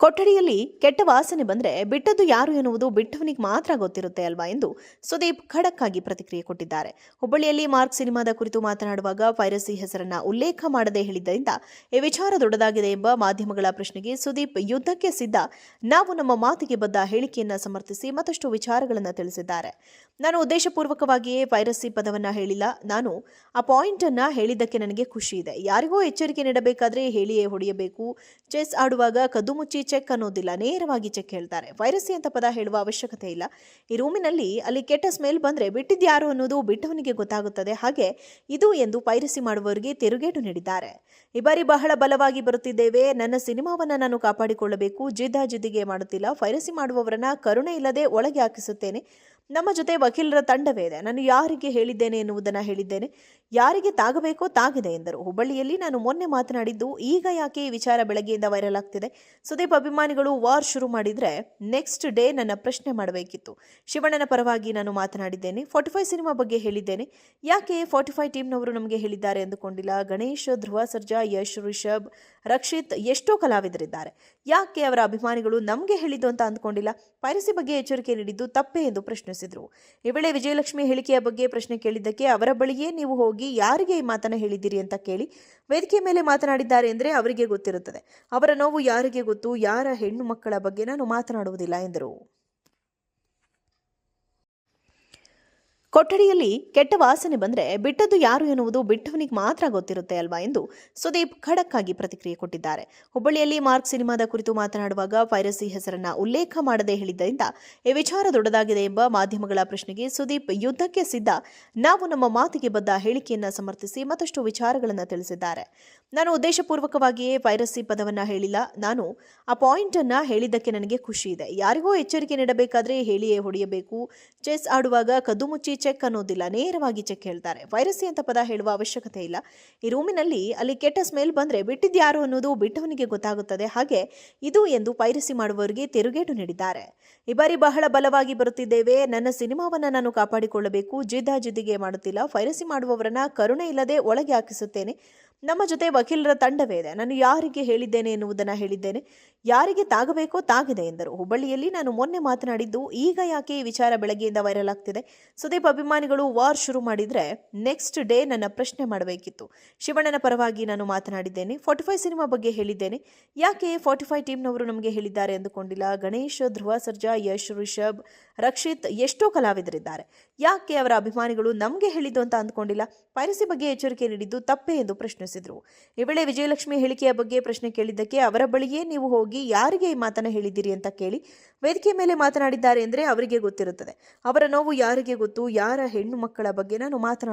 ಕೊಠಡಿಯಲ್ಲಿ ಕೆಟ್ಟ ವಾಸನೆ ಬಂದರೆ ಬಿಟ್ಟದ್ದು ಯಾರು ಎನ್ನುವುದು ಬಿಟ್ಟವನಿಗೆ ಮಾತ್ರ ಗೊತ್ತಿರುತ್ತೆ ಅಲ್ವಾ ಎಂದು ಸುದೀಪ್ ಖಡಕ್ ಆಗಿ ಪ್ರತಿಕ್ರಿಯೆ ಕೊಟ್ಟಿದ್ದಾರೆ. ಹುಬ್ಬಳ್ಳಿಯಲ್ಲಿ ಮಾರ್ಕ್ ಸಿನಿಮಾದ ಕುರಿತು ಮಾತನಾಡುವಾಗ ಪೈರಸಿ ಹೆಸರನ್ನ ಉಲ್ಲೇಖ ಮಾಡದೆ ಹೇಳಿದ್ದರಿಂದ ಈ ವಿಚಾರ ದೊಡ್ಡದಾಗಿದೆ ಎಂಬ ಮಾಧ್ಯಮಗಳ ಪ್ರಶ್ನೆಗೆ ಸುದೀಪ್ ಯುದ್ಧಕ್ಕೆ ಸಿದ್ಧ. ನಾವು ನಮ್ಮ ಮಾತಿಗೆ ಬದ್ಧ ಹೇಳಿಕೆಯನ್ನ ಸಮರ್ಥಿಸಿ ಮತ್ತಷ್ಟು ವಿಚಾರಗಳನ್ನು ತಿಳಿಸಿದ್ದಾರೆ. ನಾನು ಉದ್ದೇಶಪೂರ್ವಕವಾಗಿಯೇ ಪೈರಸಿ ಪದವನ್ನ ಹೇಳಿಲ್ಲ. ನಾನು ಆ ಪಾಯಿಂಟ್ ಅನ್ನ ಹೇಳಿದ್ದಕ್ಕೆ ನನಗೆ ಖುಷಿ ಇದೆ. ಯಾರಿಗೋ ಎಚ್ಚರಿಕೆ ನೀಡಬೇಕಾದ್ರೆ ಹೇಳಿಯೇ ಹೊಡೆಯಬೇಕು. ಚೆಸ್ ಆಡುವಾಗ ಕದ್ದು ಚೆಕ್ ಅನ್ನೋದಿಲ್ಲ, ನೇರವಾಗಿ ಚೆಕ್ ಹೇಳ್ತಾರೆ. ವೈರಸಿ ಅಂತ ಪದ ಹೇಳುವ ಅವಶ್ಯಕತೆ ಇಲ್ಲ. ಈ ರೂಮಿನಲ್ಲಿ ಅಲ್ಲಿ ಕೆಟ್ಟ ಸ್ಮೆಲ್ ಬಂದ್ರೆ ಬಿಟ್ಟಿದ್ಯಾರು ಅನ್ನೋದು ಬಿಟ್ಟವನಿಗೆ ಗೊತ್ತಾಗುತ್ತದೆ. ಹಾಗೆ ಇದು ಎಂದು ಪೈರಸಿ ಮಾಡುವವರಿಗೆ ತಿರುಗೇಟು ನೀಡಿದ್ದಾರೆ. ಈ ಬಾರಿ ಬಹಳ ಬಲವಾಗಿ ಬರುತ್ತಿದ್ದೇವೆ. ನನ್ನ ಸಿನಿಮಾವನ್ನ ನಾನು ಕಾಪಾಡಿಕೊಳ್ಳಬೇಕು. ಜಿದ್ದಾಜಿದ್ದಿಗೆ ಮಾಡುತ್ತಿಲ್ಲ. ಪೈರಸಿ ಮಾಡುವವರನ್ನ ಕರುಣೆ ಇಲ್ಲದೆ ಒಳಗೆ ಹಾಕಿಸುತ್ತೇನೆ. ನಮ್ಮ ಜೊತೆ ವಕೀಲರ ತಂಡವೇ ಇದೆ. ನಾನು ಯಾರಿಗೆ ಹೇಳಿದ್ದೇನೆ ಎನ್ನುವುದನ್ನು ಹೇಳಿದ್ದೇನೆ. ಯಾರಿಗೆ ತಾಗಬೇಕೋ ತಾಗಿದೆ ಎಂದರು. ಹುಬ್ಬಳ್ಳಿಯಲ್ಲಿ ನಾನು ಮೊನ್ನೆ ಮಾತನಾಡಿದ್ದು ಈಗ ಯಾಕೆ ಈ ವಿಚಾರ ಬೆಳಗ್ಗೆಯಿಂದ ವೈರಲ್ ಆಗ್ತಿದೆ? ಸುದೀಪ್ ಅಭಿಮಾನಿಗಳು ವಾರ್ ಶುರು ಮಾಡಿದರೆ ನೆಕ್ಸ್ಟ್ ಡೇ ನನ್ನ ಪ್ರಶ್ನೆ ಮಾಡಬೇಕಿತ್ತು. ಶಿವಣ್ಣನ ಪರವಾಗಿ ನಾನು ಮಾತನಾಡಿದ್ದೇನೆ. ಫಾರ್ಟಿ ಫೈವ್ ಸಿನಿಮಾ ಬಗ್ಗೆ ಹೇಳಿದ್ದೇನೆ. ಯಾಕೆ ಫಾರ್ಟಿ ಫೈವ್ ಟೀಮ್ನವರು ನಮಗೆ ಹೇಳಿದ್ದಾರೆ ಎಂದುಕೊಂಡಿಲ್ಲ ಗಣೇಶ್, ಧ್ರುವ, ಸರ್ಜಾ, ಯಶ್, ರಿಷಬ್, ರಕ್ಷಿತ್ ಎಷ್ಟೋ ಕಲಾವಿದರಿದ್ದಾರೆ. ಯಾಕೆ ಅವರ ಅಭಿಮಾನಿಗಳು ನಮಗೆ ಹೇಳಿದ್ದು ಅಂತ ಅಂದ್ಕೊಂಡಿಲ್ಲ? ಪೈರಸಿ ಬಗ್ಗೆ ಎಚ್ಚರಿಕೆ ನೀಡಿದ್ದು ತಪ್ಪೇ ಎಂದು ಪ್ರಶ್ನಿಸಿದರು. ಈ ವೇಳೆ ವಿಜಯಲಕ್ಷ್ಮಿ ಹೇಳಿಕೆಯ ಬಗ್ಗೆ ಪ್ರಶ್ನೆ ಕೇಳಿದ್ದಕ್ಕೆ ಅವರ ಬಳಿಯೇ ನೀವು ಹೋಗಿ ಯಾರಿಗೆ ಈ ಮಾತನ್ನು ಹೇಳಿದ್ದೀರಿ ಅಂತ ಕೇಳಿ ವೇದಿಕೆ ಮೇಲೆ ಮಾತನಾಡಿದ್ದಾರೆ ಅಂದರೆ ಅವರಿಗೆ ಗೊತ್ತಿರುತ್ತದೆ. ಅವರ ನೋವು ಯಾರಿಗೆ ಗೊತ್ತು? ಯಾರ ಹೆಣ್ಣು ಮಕ್ಕಳ ಬಗ್ಗೆ ನಾನು ಮಾತನಾಡುವುದಿಲ್ಲ ಎಂದರು. ಕೊಠಡಿಯಲ್ಲಿ ಕೆಟ್ಟ ವಾಸನೆ ಬಂದರೆ ಬಿಟ್ಟದ್ದು ಯಾರು ಎನ್ನುವುದು ಬಿಟ್ಟವನಿಗೆ ಮಾತ್ರ ಗೊತ್ತಿರುತ್ತೆ ಅಲ್ವಾ ಎಂದು ಸುದೀಪ್ ಖಡಕ್ ಆಗಿ ಪ್ರತಿಕ್ರಿಯೆ ಕೊಟ್ಟಿದ್ದಾರೆ. ಹುಬ್ಬಳ್ಳಿಯಲ್ಲಿ ಮಾರ್ಕ್ ಸಿನಿಮಾದ ಕುರಿತು ಮಾತನಾಡುವಾಗ ಪೈರಸಿ ಹೆಸರನ್ನ ಉಲ್ಲೇಖ ಮಾಡದೆ ಹೇಳಿದ್ದರಿಂದ ಈ ವಿಚಾರ ದೊಡ್ಡದಾಗಿದೆ ಎಂಬ ಮಾಧ್ಯಮಗಳ ಪ್ರಶ್ನೆಗೆ ಸುದೀಪ್ ಯುದ್ಧಕ್ಕೆ ಸಿದ್ಧ. ನಾವು ನಮ್ಮ ಮಾತಿಗೆ ಬದ್ಧ ಹೇಳಿಕೆಯನ್ನ ಸಮರ್ಥಿಸಿ ಮತ್ತಷ್ಟು ವಿಚಾರಗಳನ್ನು ತಿಳಿಸಿದ್ದಾರೆ. ನಾನು ಉದ್ದೇಶಪೂರ್ವಕವಾಗಿಯೇ ಪೈರಸಿ ಪದವನ್ನು ಹೇಳಿಲ್ಲ. ನಾನು ಆ ಪಾಯಿಂಟನ್ನು ಹೇಳಿದ್ದಕ್ಕೆ ನನಗೆ ಖುಷಿ ಇದೆ. ಯಾರಿಗೋ ಎಚ್ಚರಿಕೆ ನೀಡಬೇಕಾದ್ರೆ ಹೇಳಿಯೇ ಹೊಡೆಯಬೇಕು. ಚೆಸ್ ಆಡುವಾಗ ಕದ್ದು ಮುಚ್ಚಿ ಚೆಕ್ ಅನ್ನೋದಿಲ್ಲ. ನೇರವಾಗಿ ಚೆಕ್ ಹೇಳ್ತಾರೆ. ವೈರಸಿ ಅಂತ ಪದ ಹೇಳುವ ಅವಶ್ಯಕತೆ ಇಲ್ಲ. ಈ ರೂಮಿನಲ್ಲಿ ಅಲ್ಲಿ ಕೆಟ್ಟ ಸ್ಮೆಲ್ ಬಂದರೆ ಬಿಟ್ಟಿದ್ಯಾರು ಅನ್ನೋದು ಬಿಟ್ಟವನಿಗೆ ಗೊತ್ತಾಗುತ್ತದೆ. ಹಾಗೆ ಇದು ಎಂದು ಪೈರಸಿ ಮಾಡುವವರಿಗೆ ತಿರುಗೇಟು ನೀಡಿದ್ದಾರೆ. ಈ ಬಾರಿ ಬಹಳ ಬಲವಾಗಿ ಬರುತ್ತಿದ್ದೇವೆ. ನನ್ನ ಸಿನಿಮಾವನ್ನು ನಾನು ಕಾಪಾಡಿಕೊಳ್ಳಬೇಕು. ಜಿದ್ದಾಜಿದ್ದಿಗೆ ಮಾಡುತ್ತಿಲ್ಲ. ಪೈರಸಿ ಮಾಡುವವರನ್ನ ಕರುಣೆ ಇಲ್ಲದೆ ಒಳಗೆ ಹಾಕಿಸುತ್ತೇನೆ. ನಮ್ಮ ಜೊತೆ ವಕೀಲರ ತಂಡವೇ ಇದೆ. ನಾನು ಯಾರಿಗೆ ಹೇಳಿದ್ದೇನೆ ಎನ್ನುವುದನ್ನು ಹೇಳಿದ್ದೇನೆ. ಯಾರಿಗೆ ತಾಗಬೇಕೋ ತಾಗಿದೆ ಎಂದರು. ಹುಬ್ಬಳ್ಳಿಯಲ್ಲಿ ನಾನು ಮೊನ್ನೆ ಮಾತನಾಡಿದ್ದು, ಈಗ ಯಾಕೆ ಈ ವಿಚಾರ ಬೆಳಗ್ಗೆಯಿಂದ ವೈರಲ್ ಆಗ್ತಿದೆ? ಸುದೀಪ್ ಅಭಿಮಾನಿಗಳು ವಾರ್ ಶುರು ಮಾಡಿದರೆ ನೆಕ್ಸ್ಟ್ ಡೇ ನನ್ನ ಪ್ರಶ್ನೆ ಮಾಡಬೇಕಿತ್ತು. ಶಿವಣ್ಣನ ಪರವಾಗಿ ನಾನು ಮಾತನಾಡಿದ್ದೇನೆ. ಫಾರ್ಟಿ ಫೈವ್ ಸಿನಿಮಾ ಬಗ್ಗೆ ಹೇಳಿದ್ದೇನೆ. ಯಾಕೆ ಫಾರ್ಟಿ ಫೈವ್ ಟೀಮ್ನವರು ನಮಗೆ ಹೇಳಿದ್ದಾರೆ ಎಂದುಕೊಂಡಿಲ್ಲ ಗಣೇಶ್, ಧ್ರುವ, ಸರ್ಜಾ, ಯಶ್, ರಿಷಬ್, ರಕ್ಷಿತ್ ಎಷ್ಟೋ ಕಲಾವಿದರಿದ್ದಾರೆ. ಯಾಕೆ ಅವರ ಅಭಿಮಾನಿಗಳು ನಮಗೆ ಹೇಳಿದ್ದು ಅಂತ ಅಂದ್ಕೊಂಡಿಲ್ಲ? ಪೈರಸಿ ಬಗ್ಗೆ ಎಚ್ಚರಿಕೆ ನೀಡಿದ್ದು ತಪ್ಪೇ ಎಂದು ಪ್ರಶ್ನಿಸಿದರು. ಈ ವೇಳೆ ವಿಜಯಲಕ್ಷ್ಮಿ ಹೇಳಿಕೆಯ ಬಗ್ಗೆ ಪ್ರಶ್ನೆ ಕೇಳಿದ್ದಕ್ಕೆ ಅವರ ಬಳಿಯೇ ನೀವು ಹೋಗಿ ಯಾರಿಗೆ ಈ ಮಾತನ್ನು ಹೇಳಿದ್ದೀರಿ ಅಂತ ಕೇಳಿ ವೇದಿಕೆ ಮೇಲೆ ಮಾತನಾಡಿದ್ದಾರೆ ಅಂದರೆ ಅವರಿಗೆ ಗೊತ್ತಿರುತ್ತದೆ. ಅವರ ನೋವು ಯಾರಿಗೆ ಗೊತ್ತು? ಯಾರ ಹೆಣ್ಣು ಮಕ್ಕಳ ಬಗ್ಗೆ ನಾನು ಮಾತನಾಡ